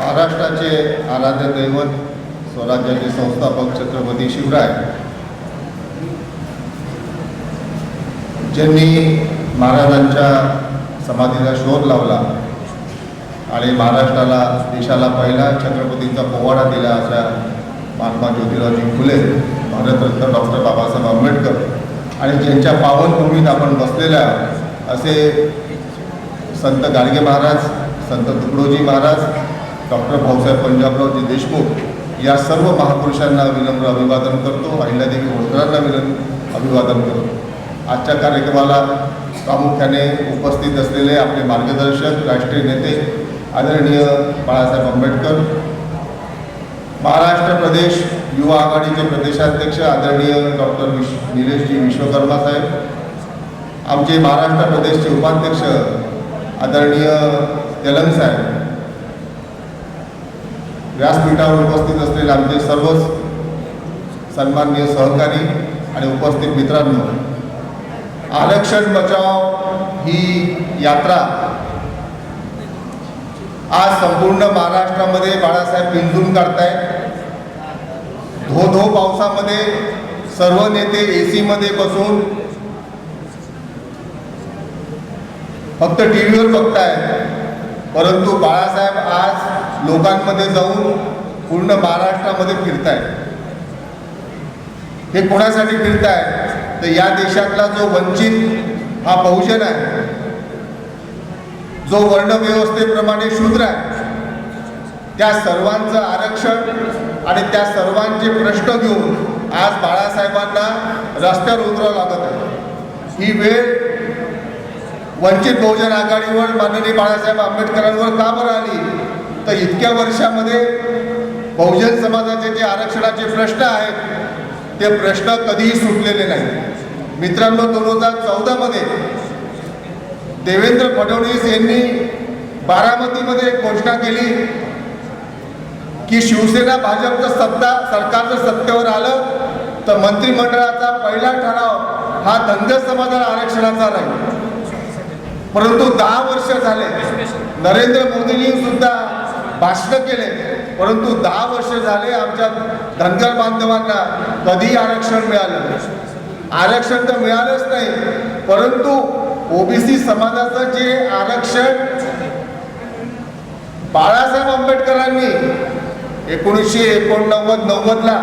महाराष्ट्राचे आराध्य दैवत स्वराज्याचे संस्थापक छत्रपती शिवराय. ज्यांनी महाराजांच्या समाधीला शोध लावला आणि महाराष्ट्राला देशाला पहिला छत्रपतींचा पोवाडा दिला अशा महात्मा ज्योतिरावजी फुले भारतरत्न डॉक्टर बाबासाहेब आंबेडकर आणि ज्यांच्या पावनभूमीत आपण बसलेल्या असे संत गाडगे महाराज संत तुकडोजी महाराज डॉक्टर भाऊसाहेब पंजाबरावजी देशमुख या सर्व महापुरुषांना विनम्र अभिवादन करतो. अहिल्यादेवी होळकरांना विनम्र अभिवादन करतो. आजच्या कार्यक्रमाला प्रामुख्याने उपस्थित असलेले आपले मार्गदर्शक राष्ट्रीय नेते आदरणीय बाळासाहेब आंबेडकर महाराष्ट्र प्रदेश युवा आघाडीचे प्रदेशाध्यक्ष आदरणीय डॉक्टर विश निलेशजी विश्वकर्मा साहेब आमचे महाराष्ट्र प्रदेशचे उपाध्यक्ष आदरणीय तेलंग साहेब व्यासपीठावर उपस्थित असलेले आमचे सर्वच सन्माननीय सहकारी आणि उपस्थित मित्रांनो आरक्षण बचाव ही यात्रा आज संपूर्ण महाराष्ट्रामध्ये बाळासाहेब पिंजून काढताय धो धो पावसामध्ये सर्व नेते ए सीमध्ये बसून फक्त टी व्हीवर बघताय परंतु बाळासाहेब आज लोकांमध्ये जाऊन पूर्ण महाराष्ट्रामध्ये फिरताय हे कोणासाठी फिरतायत? तर या देशातला जो वंचित हा बहुजन आहे जो वर्णव्यवस्थेप्रमाणे शूद्र आहे त्या सर्वांचं आरक्षण आणि त्या सर्वांचे प्रश्न घेऊन आज बाळासाहेबांना रस्त्यावर उतरावं लागत आहे. ही वेळ वंचित बहुजन आघाडीवर माननीय बाळासाहेब आंबेडकरांवर का बरं आली? तर इतक्या वर्षामध्ये बहुजन समाजाचे जे आरक्षणाचे प्रश्न आहेत ते प्रश्न कधीही सुटलेले नाही मित्रांनो दोन हजार चौदामध्ये देवेंद्र फडणवीस यांनी बारामतीमध्ये एक घोषणा केली की शिवसेना भाजपचं सत्ता सरकारचं सत्तेवर आलं तर मंत्रिमंडळाचा पहिला ठराव हा धनगर समाजाला आरक्षणाचा नाही परंतु दहा वर्ष झाले नरेंद्र मोदींनी सुद्धा भाषण केले. परंतु दहा वर्ष झाले आमच्या धनगर बांधवांना कधी आरक्षण मिळालं आरक्षण तर मिळालंच नाही परंतु ओबीसी समाजाचं जे आरक्षण बाळासाहेब आंबेडकरांनी एकोणीसशे एकोणनव्वद नव्वदला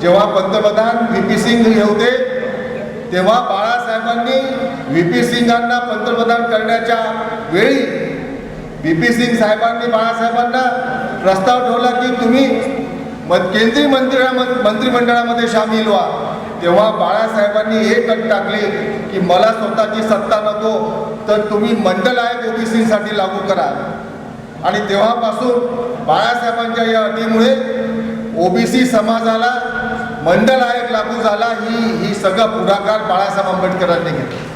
जेव्हा पंतप्रधान व्ही पी सिंग हे होते तेव्हा बाळासाहेबांनी व्ही पी सिंगांना पंतप्रधान करण्याच्या वेळी बी पी सिंग साहेबांनी बाळासाहेबांना प्रस्ताव ठेवला की तुम्ही म- केंद्रीय मंत्रिळा मंत्रिमंडळामध्ये सामील व्हा. तेव्हा बाळासाहेबांनी एक अट टाकली की मला स्वतःची सत्ता नको तर तुम्ही मंडल आयोग ओबीसीसाठी लागू करा. आणि तेव्हापासून बाळासाहेबांच्या या अटीमुळे ओबीसी समाजाला मंडल आयोग लागू झाला. ही ही सगळा पुढाकार बाळासाहेब आंबेडकरांनी घेतला.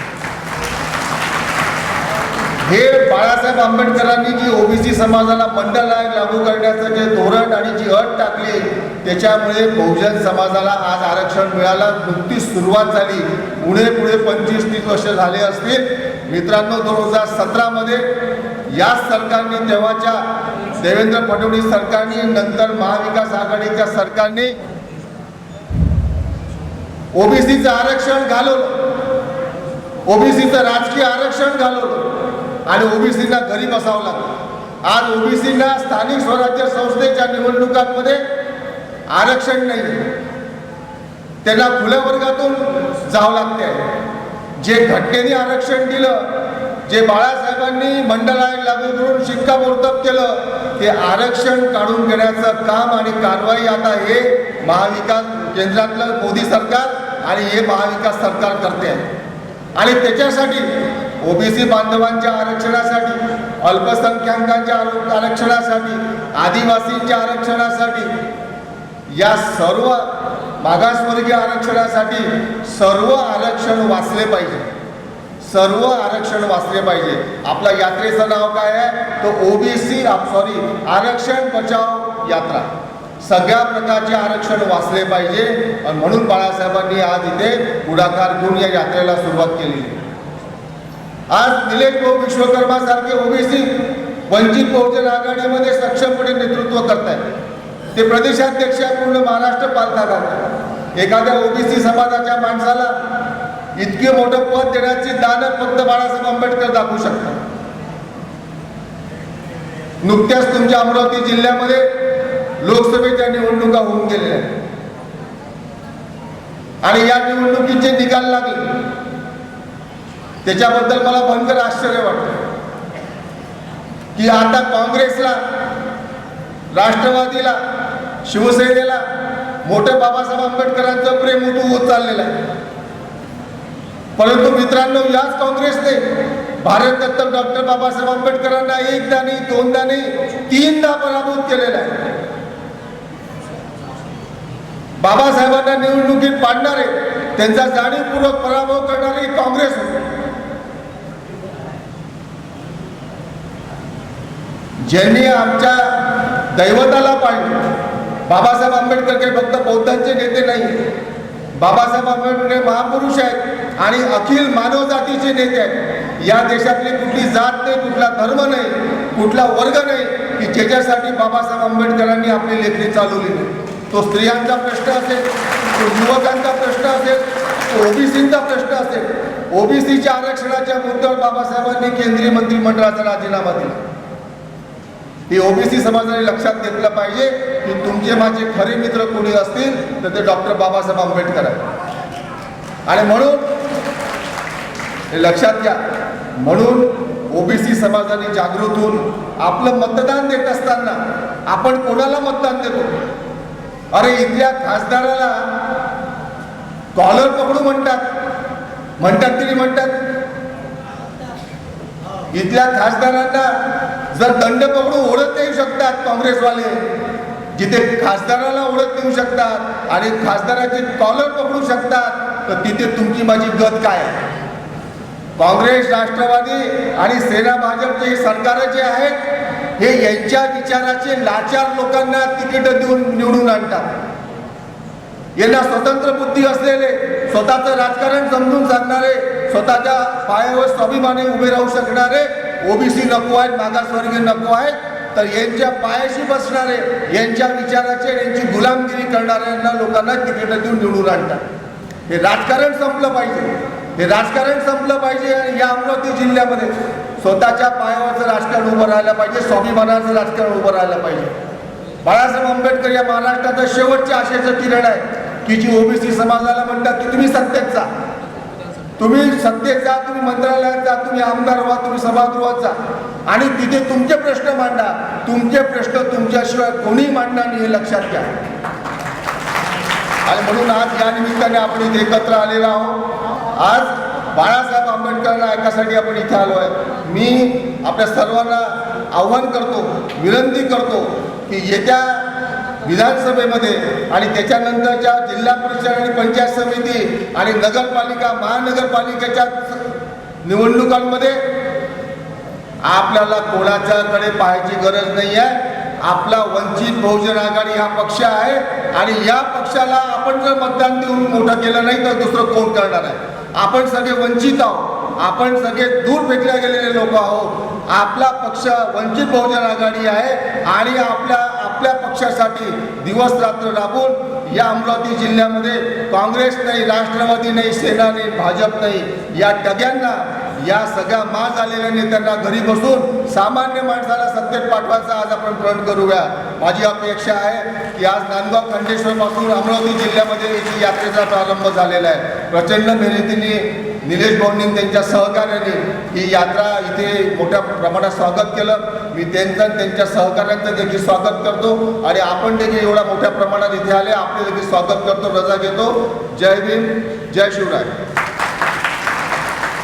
हे बाळासाहेब आंबेडकरांनी जी ओबीसी समाजाला मंडल आयोग लागू करण्याचं जे धोरण आणि जी अट टाकली त्याच्यामुळे बहुजन समाजाला आज आरक्षण मिळालं नुकतीच सुरुवात झाली. पुढे पुढे पंचवीस तीस वर्ष झाले असतील. मित्रांनो दोन हजार सतरामध्ये याच सरकारने तेव्हाच्या देवेंद्र फडणवीस सरकारने नंतर महाविकास आघाडीच्या सरकारने ओबीसीचं आरक्षण घालवलं. ओबीसीचं राजकीय आरक्षण घालवलं. आणि ओबीसींना घरी बसावं लागलं आज ओबीसींना स्थानिक स्वराज्य संस्थेच्या निवडणुकांमध्ये आरक्षण नाही त्यांना खुल्या वर्गातून जावं लागते जे घटनेने आरक्षण दिलं जे बाळासाहेबांनी मंडळ आयोग लागू करून शिक्कामोर्तब केलं ते आरक्षण काढून घेण्याचं काम आणि कारवाई आता हे महाविकास केंद्रातलं मोदी सरकार आणि हे महाविकास सरकार करते आहे. आणि त्याच्यासाठी ओबीसी बांधवांच्या आरक्षणासाठी अल्पसंख्याकांच्या आरक्षणासाठी आदिवासींच्या आरक्षणासाठी या सर्व मागासवर्गीय आरक्षणासाठी सर्व आरक्षण वाचले पाहिजे. सर्व आरक्षण वाचले पाहिजे. आपल्या यात्रेचं नाव काय आहे? तो ओबीसी सॉरी आरक्षण बचाव यात्रा. सगळ्या प्रकारचे आरक्षण वाचले पाहिजे. आणि म्हणून बाळासाहेबांनी आज इथे पुढाकार घेऊन या यात्रेला सुरुवात केली आज निलेश भाऊ विश्वकर्मा सारखे ओबीसी वंचित बहुजन आघाडीमध्ये सक्षमपणे नेतृत्व करतायत. ते प्रदेशाध्यक्ष पूर्ण महाराष्ट्र पालतात एखाद्या ओबीसी समाजाच्या माणसाला इतके मोठं पद देण्याची दानत फक्त बाळासाहेब आंबेडकर दाखवू शकतात. नुकत्याच तुमच्या अमरावती जिल्ह्यामध्ये लोकसभेच्या निवडणुका होऊन गेलेल्या आहेत. आणि या निवडणुकीचे निकाल लागले. त्याच्याबद्दल मला भयंकर आश्चर्य वाटतं. की आता काँग्रेसला राष्ट्रवादीला शिवसेनेला मोठ्या बाबासाहेब आंबेडकरांचं प्रेम उतू होत चाललेलं आहे. परंतु मित्रांनो याच काँग्रेसने भारतरत्न डॉक्टर बाबासाहेब आंबेडकरांना एकदा नाही दोनदा नाही तीनदा पराभूत केलेला आहे. बाबासाहेबांना निवडणुकीत पाडणारे त्यांचा जाणीवपूर्वक पराभव करणारी काँग्रेस होती. ज्यांनी आमच्या दैवताला पाहिलं. बाबासाहेब आंबेडकर काही फक्त बौद्धांचे नेते नाही. बाबासाहेब आंबेडकर हे महापुरुष आहेत आणि अखिल मानवजातीचे नेते आहेत. या देशातली कुठली जात नाही कुठला धर्म नाही कुठला वर्ग नाही की ज्याच्यासाठी बाबासाहेब आंबेडकरांनी आपली लेखणी चालवली नाही तो स्त्रियांचा प्रश्न असेल तो युवकांचा प्रश्न असेल तो ओबीसीचा प्रश्न असेल. ओबीसीच्या आरक्षणाच्या मुद्द्यावर बाबासाहेबांनी केंद्रीय मंत्रिमंडळाचा राजीनामा दिला. हे ओबीसी समाजाने लक्षात घेतलं पाहिजे की तुमचे माझे खरे मित्र कोणी असतील तर ते डॉक्टर बाबासाहेब आंबेडकर आहेत. आणि म्हणून हे लक्षात घ्या म्हणून ओबीसी समाजाने जागृत होऊन आपलं मतदान देत असताना आपण कोणाला मतदान देतो? अरे इथल्या खासदाराला कॉलर पकडू म्हणतात. म्हणतात तरी म्हणतात. इथल्या खासदारांना जर दंड पकडून ओढत येऊ शकतात काँग्रेसवाले जिथे खासदाराला ओढत येऊ शकतात आणि खासदाराची कॉलर पकडू शकतात तर तिथे तुमची माझी गत काय? आहे काँग्रेस राष्ट्रवादी आणि सेना भाजपचे हे सरकार जे आहेत हे यांच्या विचाराचे लाचार लोकांना तिकीट देऊन निवडून आणतात. यांना स्वतंत्र बुद्धी असलेले स्वतःचं राजकारण समजून सांगणारे स्वतःच्या पायावर स्वाभिमानी उभे राहू शकणारे ओबीसी नको आहेत मागासवर्गीय नको आहेत तर यांच्या पायाशी बसणारे यांच्या विचाराचे यांची गुलामगिरी करणाऱ्यांना लोकांना तिकीट देऊन निवडून आणतात. हे राजकारण संपलं पाहिजे. हे राजकारण संपलं पाहिजे आणि या अमरावती जिल्ह्यामध्ये स्वतःच्या पायावरचं राजकारण उभं राहायला पाहिजे स्वाभिमानाचं राजकारण उभं राहायला पाहिजे. बाळासाहेब आंबेडकर या महाराष्ट्राचं शेवटच्या आशेचं किरण आहे की जी ओबीसी समाजाला म्हणतात की तुम्ही सत्तेत जा. तुम्ही सत्तेत जा तुम्ही मंत्रालयात जा तुम्ही आमदार व्हा तुम्ही सभागृहात जा. आणि तिथे तुमचे प्रश्न मांडा. तुमचे प्रश्न तुमच्याशिवाय कोणी मांडणार नाही हे लक्षात घ्या. आणि म्हणून आज या निमित्ताने आपण इथे एकत्र आलेलो आहोत. आज बाळासाहेब आंबेडकरांना ऐकासाठी आपण इथे आलो आहे. मी आपल्या सर्वांना आव्हान करतो विनंती करतो की येत्या विधानसभेमध्ये आणि त्याच्यानंतरच्या जिल्हा परिषद आणि पंचायत समिती आणि नगरपालिका महानगरपालिकेच्या निवडणुकांमध्ये आपल्याला कोणाच्याकडे पाहायची गरज नाही आहे आपला वंचित बहुजन आघाडी हा पक्ष आहे आणि या पक्षाला आपण जर मतदान देऊन मोठं केलं नाही तर दुसरं कोण करणार आहे? आपण सगळे वंचित आहोत. आपण सगळे दूर फेकल्या गेलेले लोक आहोत. आपला पक्ष वंचित बहुजन आघाडी आहे आणि आपल्या आपल्या पक्षासाठी दिवस रात्र राबून या अमरावती जिल्ह्यामध्ये काँग्रेस नाही राष्ट्रवादी नाही सेना नाही भाजप नाही या टग्यांना या सगळ्या माज आलेल्या नेत्यांना घरी बसून सामान्य माणसाला सत्तेत पाठवायचा आज आपण प्रण करूया. माझी अपेक्षा आहे की आज नांदगाव खंडेश्वरपासून अमरावती जिल्ह्यामध्ये याची यात्रेचा प्रारंभ झालेला आहे. प्रचंड मेहनतीने निलेश भाऊंनी त्यांच्या सहकार्याने ही यात्रा इथे मोठ्या प्रमाणात स्वागत केलं. मी त्यांचं त्यांच्या सहकार्यांचं देखील स्वागत करतो. आणि आपण देखील एवढ्या मोठ्या प्रमाणात इथे आले आपले देखील स्वागत करतो रजा घेतो. जय भीम जय शिवराय.